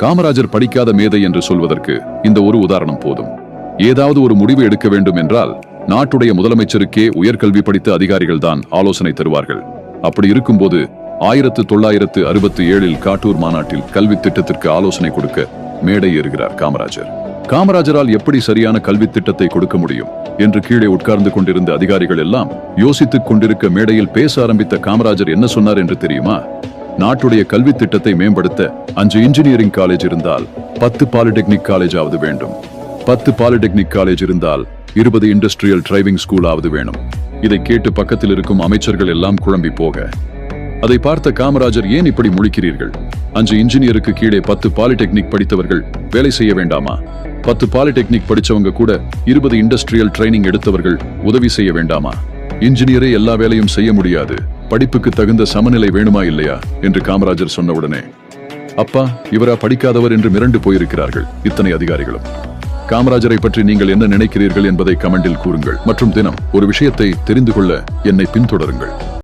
காமராஜர் படிக்காத மேதை என்று சொல்வதற்கு இந்த ஒரு உதாரணம் போதும். ஏதாவது ஒரு முடிவு எடுக்க வேண்டும் என்றால் நாட்டுடைய முதலமைச்சருக்கே உயர்கல்வி படித்த அதிகாரிகள் தான் ஆலோசனை தருவார்கள். அப்படி இருக்கும்போது ஆயிரத்து தொள்ளாயிரத்து அறுபத்தி ஏழில் காட்டூர் மாநாட்டில் கல்வி திட்டத்திற்கு ஆலோசனை கொடுக்க மேடை ஏறுகிறார் காமராஜர். காமராஜரால் எப்படி சரியான கல்வி திட்டத்தை கொடுக்க முடியும் என்று கீழே உட்கார்ந்து கொண்டிருந்த அதிகாரிகள் எல்லாம் யோசித்துக் கொண்டிருக்க மேடையில் பேச ஆரம்பித்த காமராஜர் என்ன சொன்னார் என்று தெரியுமா? நாட்டுடைய கல்வி திட்டத்தை மேம்படுத்த அஞ்சு இன்ஜினியரிங் காலேஜ் இருந்தால் பத்து பாலிடெக்னிக் காலேஜ் ஆவது வேண்டும். பத்து பாலிடெக்னிக் காலேஜ் இருந்தால் இருபது இண்டஸ்ட்ரியல் டிரைவிங் ஸ்கூல் ஆவது வேணும். இதை கேட்டு பக்கத்தில் இருக்கும் அமைச்சர்கள் எல்லாம் குழம்பி போக. அதை பார்த்த காமராஜர் ஏன் இப்படி முழிக்கிறீர்கள்? அஞ்சு இன்ஜினியருக்கு கீழே பத்து பாலிடெக்னிக் படித்தவர்கள் வேலை செய்ய வேண்டாமா? பத்து பாலிடெக்னிக் படிச்சவங்க கூட இருபது இண்டஸ்ட்ரியல் ட்ரைனிங் எடுத்தவர்கள் உதவி செய்ய வேண்டாமா? இன்ஜினியரே எல்லா வேலையும் செய்ய முடியாது. படிப்புக்கு தகுந்த சமநிலை வேணுமா இல்லையா? என்று காமராஜர் சொன்னவுடனே அப்பா இவரா படிக்காதவர் என்று மிரண்டு போயிருக்கிறார்கள் இத்தனை அதிகாரிகளும். காமராஜரை பற்றி நீங்கள் என்ன நினைக்கிறீர்கள் என்பதை கமெண்டில் கூறுங்கள். மற்றும் தினம் ஒரு விஷயத்தை தெரிந்து கொள்ள என்னை பின்தொடருங்கள்.